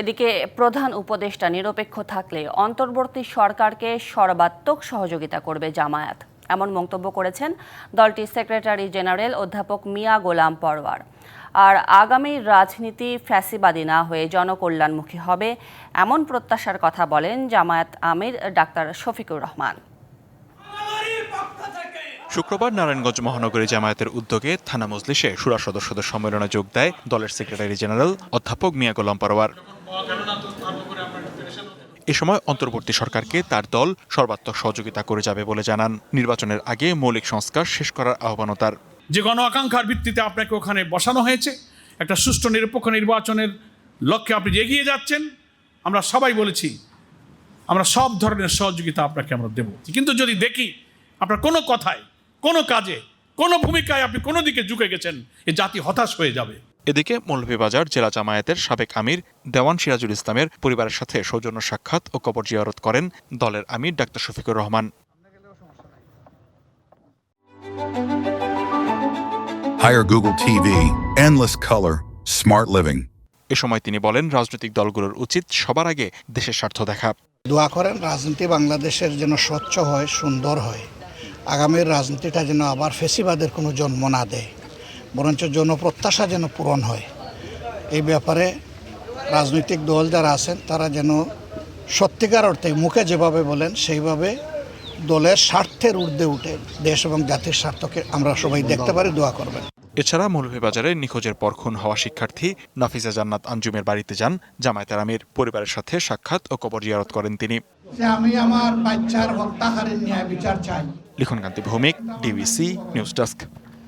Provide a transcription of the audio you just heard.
এদিকে প্রধান উপদেষ্টা নিরপেক্ষ থাকলে অন্তর্বর্তী সরকারকে সর্বাত্মক সহযোগিতা করবে জামায়াত। এমন মন্তব্য করেছেন দলটির সেক্রেটারি জেনারেল অধ্যাপক মিয়া গোলাম পরওয়ার। আর আগামী রাজনীতি ফ্যাসিবাদী না হয়ে জনকল্যাণমুখী হবে, এমন প্রত্যাশার কথা বলেন জামায়াত আমির ডাক্তার শফিকুর রহমান। শুক্রবার নারায়ণগঞ্জ মহানগরী জামায়াতের উদ্যোগে থানা মজলিসে সুরা সদস্যদের সম্মেলনে যোগ দেয় দলের সেক্রেটারি জেনারেল অধ্যাপক মিয়া গোলাম পারোয়ার এ সময় অন্তর্বর্তী সরকারকে তার দল সর্বাত্মক সহযোগিতা করে যাবে বলে জানান। নির্বাচনের আগে মৌলিক সংস্কার শেষ করার আহ্বানও তার। যে গণ আকাঙ্ক্ষার ভিত্তিতে আপনাকে ওখানে বসানো হয়েছে, একটা সুষ্ঠু নিরপেক্ষ নির্বাচনের লক্ষ্যে আপনি এগিয়ে যাচ্ছেন, আমরা সবাই বলেছি, আমরা সব ধরনের সহযোগিতা আপনাকে আমরা দেব। কিন্তু যদি দেখি আপনার কোনো কথায়, কোনো কাজে, কোনো ভূমিকায় আপনি কোনো দিকে ঝুঁকে গেছেন, এ জাতি হতাশ হয়ে যাবে। এদিকে মৌলভীবাজার জেলা জামায়াতের সাবেক আমির দেওয়ান সিরাজুল ইসলামের পরিবারের সাথে সৌজন্য সাক্ষাৎ ও কবর জিয়ারত করেন দলের আমির doctor Shafiqur Rahman. Hire Google TV, endless color, smart living. এ সময় তিনি বলেন রাজনৈতিক দলগুলোর উচিত সবার আগে দেশের স্বার্থ দেখা। দোয়া করেন রাজনীতি বাংলাদেশের যেন স্বচ্ছ হয় সুন্দর হয়। আগামীর রাজনীতিটা যেন আবার ফেসিবাদের কোনো জন্ম না দেয়। বরঞ্চ জনপ্রত্যাশা যেন পূরণ হয়। এই ব্যাপারে রাজনৈতিক দল যারা আছেন তারা যেন সত্যিকার অর্থে মুখে যেভাবে বলেন সেইভাবে দলের স্বার্থের ঊর্ধ্বে উঠে দেশ এবং জাতির স্বার্থকে আমরা সবাই দেখতে পারি দোয়া করবেন। এছাড়া মৌলভীবাজারে নিখোঁজের পর খুন হওয়া শিক্ষার্থী নাফিজা জান্নাত আঞ্জুমের বাড়িতে যান জামায়াতের আমির পরিবারের সাথে সাক্ষাৎ ও কবর জিয়ারত করেন তিনি। আমি আমার বাচ্চার হত্যাকারীর ন্যায় বিচার চাই। Likhonkanti Bhowmik DBC news desk.